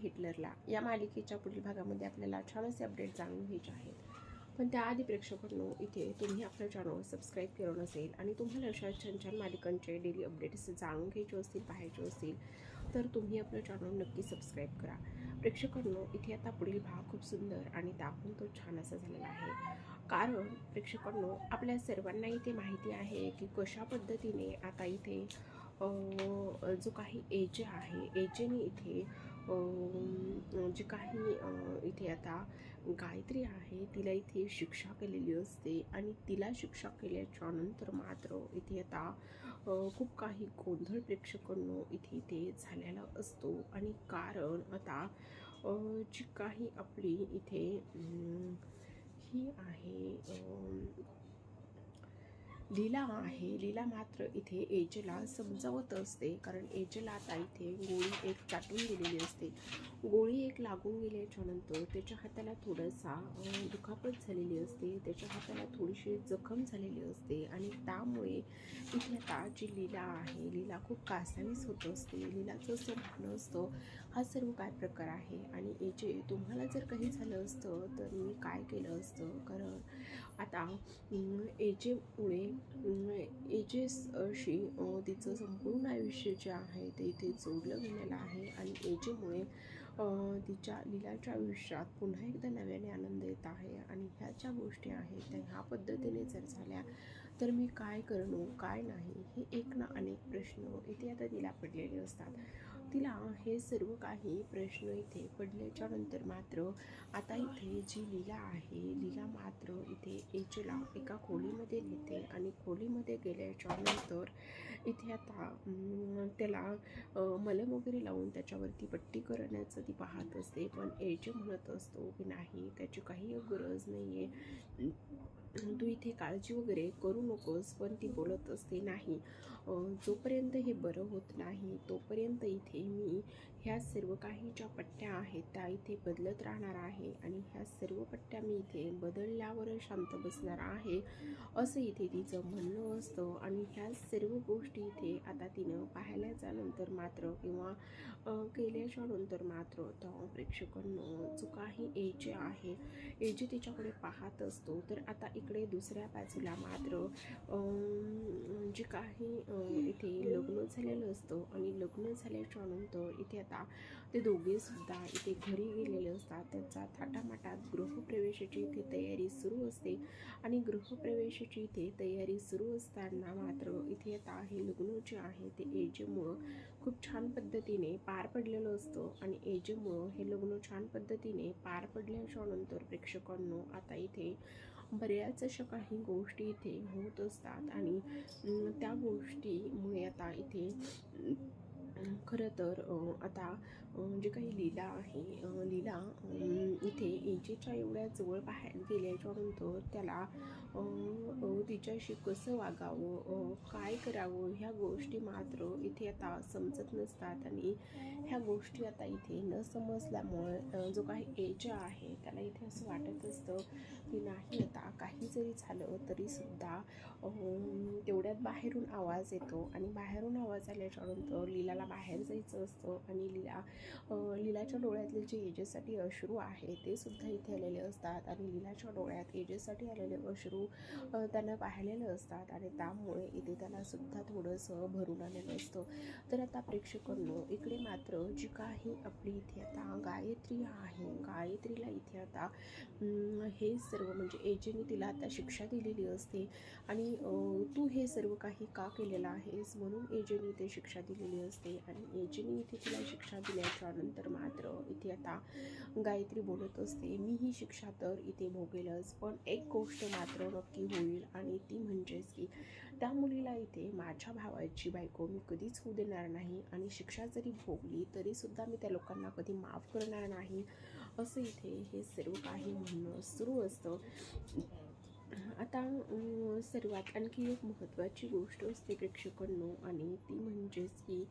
हिटलरला. या मालिकेच्या पुढील भागामध्ये आपल्याला छान असे अपडेट जाणून घ्यायचे आहेत. पण त्याआधी प्रेक्षकांनो इथे तुम्ही आपलं चॅनल सबस्क्राईब केलं नसेल आणि तुम्हाला अशा छान छान मालिकांचे डेली अपडेट्स जाणून घ्यायचे असतील पाहायचे असतील तर तुम्ही आपलं चॅनल नक्की सबस्क्राईब करा. प्रेक्षकांनो इथे आता पुढील भाग खूप सुंदर आणि दाखवून तो छान असा झालेला आहे. कारण प्रेक्षकांनो आपल्या सर्वांना इथे माहिती आहे की कशा पद्धतीने आता इथे जो काही एजे आहे एजेने इथे जे काही इथे आता गायत्री आहे तिला इथे शिक्षा केलेली असते आणि तिला शिक्षा केल्याच्यानंतर मात्र इथे आता खूप काही गोंधळ प्रेक्षकांनो इथे इथे झालेला असतो. आणि कारण आता जी काही आपली इथे ही आहे लीला आहे. लीला मात्र इथे एजला समजावत असते कारण एजला आता इथे गोळी एक चाटून गेलेली असते. गोळी एक लागून गेल्याच्यानंतर त्याच्या हाताला थोडासा दुखापत झालेली असते. त्याच्या हाताला थोडीशी जखम झालेली असते आणि त्यामुळे इथे आता जी लीला आहे लीला खूप कासावीस होत असते. लीलाचं असं म्हणणं असतं हा सर्व काय प्रकार आहे? आणि याचे तुम्हाला जर काही झालं असतं तर मी काय केलं असतं? कारण आता अं, एजेमुळे एजेसशी तिचं संपूर्ण आयुष्य जे आहे ते इथे जोडलं गेलेलं आहे. आणि एजेमुळे तिच्या लिलाच्या आयुष्यात पुन्हा एकदा नव्याने आनंद येत आहे. आणि ह्या ज्या गोष्टी आहेत त्या ह्या पद्धतीने जर झाल्या तर मी काय करणं काय नाही हे एक ना अनेक प्रश्न इथे आता तिला पडलेले असतात. तिला हे सर्व काही प्रश्न इथे पडल्याच्या नंतर मात्र आता इथे जी लीला आहे लीला मात्र इथे एजला एका खोलीमध्ये नेते आणि खोलीमध्ये गेल्याच्यानंतर इथे आता त्याला मलम वगैरे लावून त्याच्यावरती पट्टी करण्याचं ती पाहत असते. पण एज म्हणत असतो की नाही त्याची काही गरज नाही आहे तू इथे काळजी वगैरे करू नकोस पण ती बोलत असते नाही. जोपर्यंत हे बरं होत नाही तोपर्यंत इथे मी ह्या सर्व काही ज्या पट्ट्या आहेत त्या इथे बदलत राहणार आहे आणि ह्या सर्व पट्ट्या मी इथे बदलल्यावर शांत बसणार आहे असं इथे तिचं म्हणणं असतं. आणि ह्या सर्व गोष्टी इथे आता तिनं पाहिल्याच्यानंतर मात्र किंवा केल्याच्यानंतर मात्र त्या प्रेक्षकांनो जो काही एज आहे. एज तिच्याकडे पाहत असतो. तर आता इकडे दुसऱ्या बाजूला मात्र जे काही इथे लग्न झालेलं असतं आणि लग्न झाल्याच्यानंतर इथे आता ते दोघेसुद्धा इथे घरी गेलेले असतात. त्यांचा थाटामाटात गृहप्रवेशाची इथे तयारी सुरू असते आणि गृहप्रवेशाची इथे तयारी सुरू असताना मात्र इथे आता हे लग्न जे आहे ते एजमुळं खूप छान पद्धतीने पार पडलेलं असतं आणि एजमुळं हे लग्न छान पद्धतीने पार पडल्याच्या नंतर प्रेक्षकांनो आता इथे बऱ्याच अशा काही गोष्टी इथे होत असतात आणि त्या गोष्टीमुळे आता इथे खरं तर आता जे काही लीला आहे लीला इथे एजेच्या एवढ्या जवळ बाहेर गेल्याच्यानंतर त्याला तिच्याशी कसं वागावं काय करावं ह्या गोष्टी मात्र इथे आता समजत नसतात आणि ह्या गोष्टी आता इथे न समजल्यामुळे जो काही एज आहे त्याला इथे असं वाटत असतं की नाही आता काही जरी झालं तरीसुद्धा तेवढ्यात बाहेरून आवाज येतो आणि बाहेरून आवाज आल्याच्यानंतर लिलाला लीलाला बाहेर जायचं असतं आणि लीला लिलाच्या लीलाच्या डोळ्यातले जे एजेसाठी अश्रू आहे ते सुद्धा इथे आलेले असतात आणि लीलाच्या डोळ्यात एजेसाठी आलेले अश्रू अं, त्यानं पाहिलेलं असतात आणि त्यामुळे इथे त्यांना सुद्धा थोडंसं भरून आलेलं असतं. तर आता प्रेक्षकांनो इकडे मात्र जी काही आपली इथे आता गायत्री आहे गायत्रीला इथे आता हे सर्व म्हणजे एजेने तिला आता शिक्षा दिलेली असते आणि तू हे सर्व काही का केलेलं आहेस म्हणून एजेने इथे शिक्षा दिलेली असते आणि एजेने इथे तिला शिक्षा दिल्याच्या नंतर मात्र इथे आता गायत्री बोलत असते मी ही शिक्षा तर इथे भोगेलच पण एक गोष्ट मात्र नक्की होईल आणि ती म्हणजेच की त्या मुलीला इथे माझ्या भावाची बायको मी कधीच होऊ देणार नाही आणि शिक्षा जरी भोगली तरीसुद्धा मी त्या लोकांना कधी माफ करणार नाही. असं इथे हे सर्व काही म्हणणं सुरू असतं. आता सर्वात आणखी एक महत्त्वाची गोष्ट असते प्रेक्षकांनो आणि ती म्हणजेच की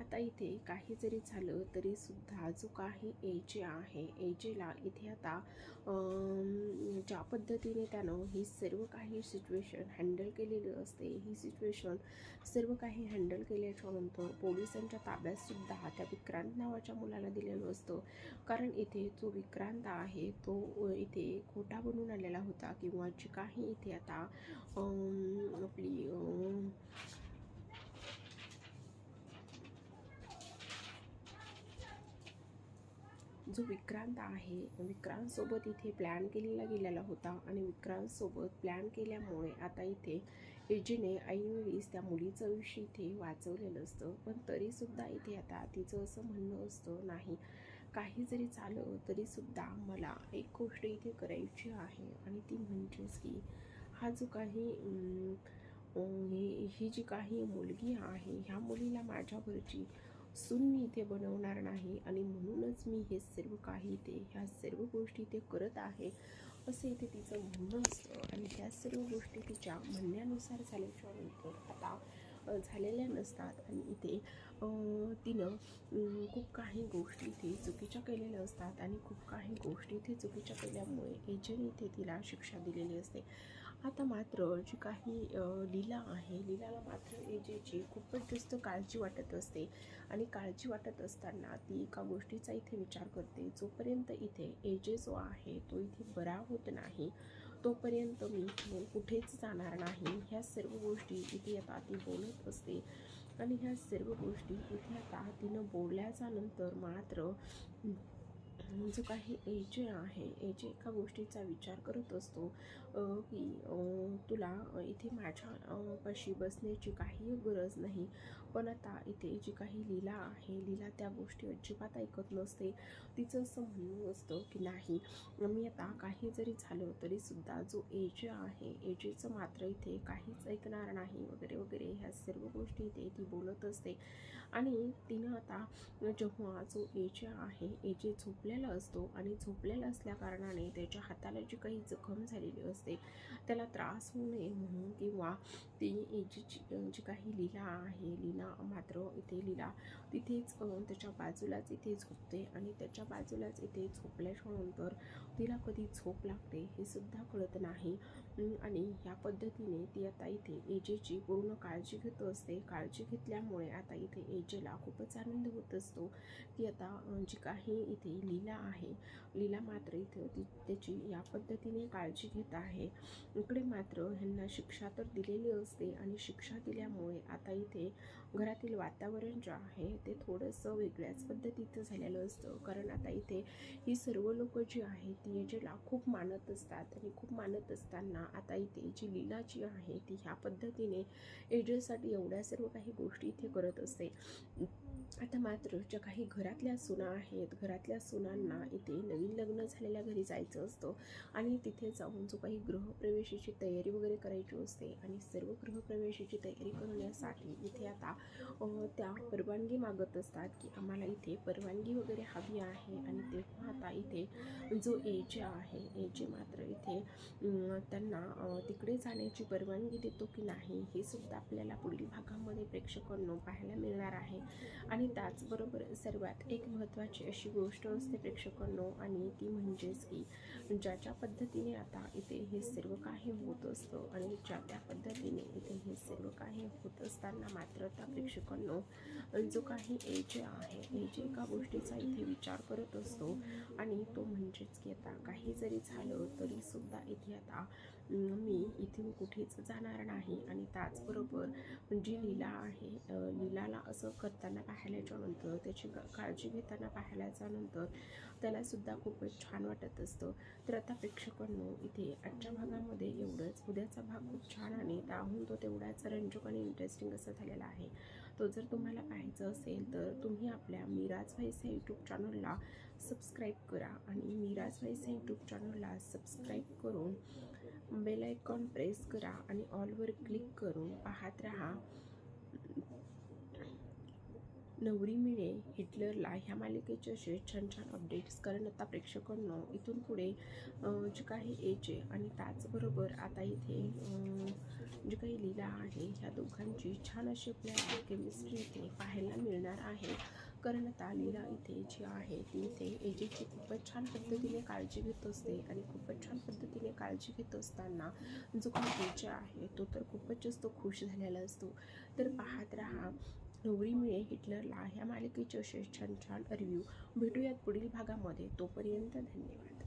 आता इथे काही जरी झालं तरीसुद्धा जो काही एजे आहे एजेला इथे आता ज्या पद्धतीने त्यानं ही सर्व काही सिच्युएशन हँडल केलेली असते ही सिच्युएशन सर्व काही हँडल केल्याच्यानंतर पोलिसांच्या ताब्यातसुद्धा त्या विक्रांत नावाच्या मुलाला दिलेलं असतं. कारण इथे जो विक्रांत आहे तो इथे खोटा बनून आलेला होता किंवा जी काही इथे आता आपली जो विक्रांत आहे विक्रांतसोबत इथे प्लॅन केलेला गेलेला होता आणि विक्रांतसोबत प्लॅन केल्यामुळे आता इथे एजीने ऐनवेळीस त्या मुलीचं आयुष्य इथे वाचवलेलं असतं. पण तरीसुद्धा इथे आता तिचं असं म्हणणं असतं नाही काही जरी चालं तरीसुद्धा मला एक गोष्ट इथे करायची आहे. आणि ती म्हणजेच की हा जो काही ही ही जी काही मुलगी आहे ह्या मुलीला माझ्यावरची सून मी इथे बनवणार नाही आणि म्हणूनच मी हे सर्व काही इथे ह्या सर्व गोष्टी इथे करत आहे असं इथे तिचं म्हणणं असतं. आणि त्या सर्व गोष्टी तिच्या म्हणण्यानुसार झाल्याच्यानंतर आता झालेल्या नसतात. आणि इथे तिनं खूप काही गोष्टी इथे चुकीच्या केलेल्या असतात. आणि खूप काही गोष्टी इथे चुकीच्या केल्यामुळे एजंट इथे तिला शिक्षा दिलेली असते. आता मात्र जी काही लीला आहे लीलाला मात्र एजेची खूपच जास्त काळजी वाटत असते आणि काळजी वाटत असताना ती एका गोष्टीचा इथे विचार करते. जोपर्यंत इथे एजे जो आहे तो इथे बरा होत नाही तोपर्यंत मी कुठेच जाणार नाही. ह्या सर्व गोष्टी इथे आता ती बोलत असते आणि ह्या सर्व गोष्टी इथे आता तिनं बोलल्याच्या नंतर मात्र जो काही एजे आहे एजे एका गोष्टीचा विचार करत असतो की तुला इथे माझ्या पाशी बसण्याची काही गरज नाही. पण आता इथे जी काही लीला आहे लीला त्या गोष्टी अजिबात ऐकत नसते. तिचं असं म्हणणं असतं की नाही मी आता काही जरी झालं तरीसुद्धा जो एजे आहे एजेचं मात्र इथे काहीच ऐकणार नाही वगैरे वगैरे ह्या सर्व गोष्टी इथे ती बोलत असते. आणि तिनं आता जेव्हा जो एजे आहे एजे झोपलेला असतो आणि झोपलेला असल्या कारणाने त्याच्या हाताला जी काही जखम झालेली असते त्याला त्रास होऊ नये म्हणून किंवा ती एजीची जी काही लीला आहे लीला मात्र इथे लीला तिथेच त्याच्या बाजूलाच इथे झोपते आणि त्याच्या बाजूलाच इथे झोपल्याच्या नंतर तिला कधी झोप लागते हे सुद्धा कळत नाही. आणि ह्या पद्धतीने ती आता इथे एजेची पूर्ण काळजी घेत असते. काळजी घेतल्यामुळे आता इथे एजेला खूपच आनंद होत असतो. की आता जी काही इथे लीला आहे लीला मात्र इथं ती त्याची या पद्धतीने काळजी घेत आहे. इकडे मात्र ह्यांना शिक्षा तर दिलेली असते आणि शिक्षा दिल्यामुळे आता इथे घरातील वातावरण जे आहे ते थोडंसं वेगळ्याच पद्धतीचं झालेलं असतं. कारण आता इथे ही सर्व लोक जी आहेत ती एजेला खूप मानत असतात आणि खूप मानत असताना आता इथे जी लीला जी आहे ती ह्या पद्धतीने एजेसाठी एवढ्या सर्व काही गोष्टी इथे करत असते. आता मात्र ज्या काही घरातल्या सुना आहेत घरातल्या सुनांना इथे नवीन लग्न झालेल्या घरी जायचं असतं आणि तिथे जाऊन जो काही गृहप्रवेशाची तयारी वगैरे करायची असते आणि सर्व गृहप्रवेशाची तयारी करण्यासाठी इथे आता त्या परवानगी मागत असतात की आम्हाला इथे परवानगी वगैरे हवी आहे आणि तेव्हा आता इथे जो एजे आहे एजे मात्र इथे त्यांना तिकडे जाण्याची परवानगी देतो की नाही हे सुद्धा आपल्याला पुढील भागामध्ये प्रेक्षकांना पाहायला मिळणार आहे. आणि आणि त्याचबरोबर सर्वात एक महत्त्वाची अशी गोष्ट असते प्रेक्षकांनो आणि ती म्हणजेच की ज्या ज्या पद्धतीने आता इथे हे सर्व काही होत असतं आणि ज्या त्या पद्धतीने इथे हे सर्व काही होत असताना मात्र त्या प्रेक्षकांनो जो काही एज आहे एज एका गोष्टीचा इथे विचार करत असतो. आणि तो म्हणजेच की आता काही जरी झालं तरीसुद्धा इथे आता मी इथून कुठेच जाणार नाही. आणि त्याचबरोबर जी लीला आहे लीलाला असं करताना पाहिल्याच्या नंतर त्याची काळजी घेताना पाहिल्याच्या नंतर खूपच छान वाटत असतं. तर आता प्रेक्षकांनो इथे आजच्या भागामध्ये एवढंच. उद्याचा भाग खूप छान आणि त्याहून तो तेवढाच रंजक आणि इंटरेस्टिंग असा झालेला आहे. तो जर तुम्हाला पाहायचं असेल तर तुम्ही आपल्या मिराज व्हाईसा यूट्यूब चॅनलला सबस्क्राईब करा. आणि मिराज व्हाईसा यूट्यूब चॅनलला सबस्क्राईब करून बेल आयकॉन प्रेस करा आणि ऑलवर क्लिक करून पाहत राहा. नवरी मिळे हिटलरला ह्या मालिकेचे असे छान छान अपडेट्स कारण आता प्रेक्षकांनो इथून पुढे जे काही एज आहे आणि त्याचबरोबर आता इथे जे काही लीला आहे ह्या दोघांची छान अशी आपल्याला केमिस्ट्री इथे पाहायला मिळणार आहे. करण्यात आलेला इथे जी आहे ती इथे एजेची खूपच छान पद्धतीने काळजी घेत असते आणि खूपच छान पद्धतीने काळजी घेत असताना जो काही आहे तो तर खूपच जास्त खुश झालेला असतो. तर पाहत राहा नवरी मिळे हिटलरला ह्या मालिकेचे असे छान छान रिव्ह्यू भेटूयात पुढील भागामध्ये. तोपर्यंत धन्यवाद.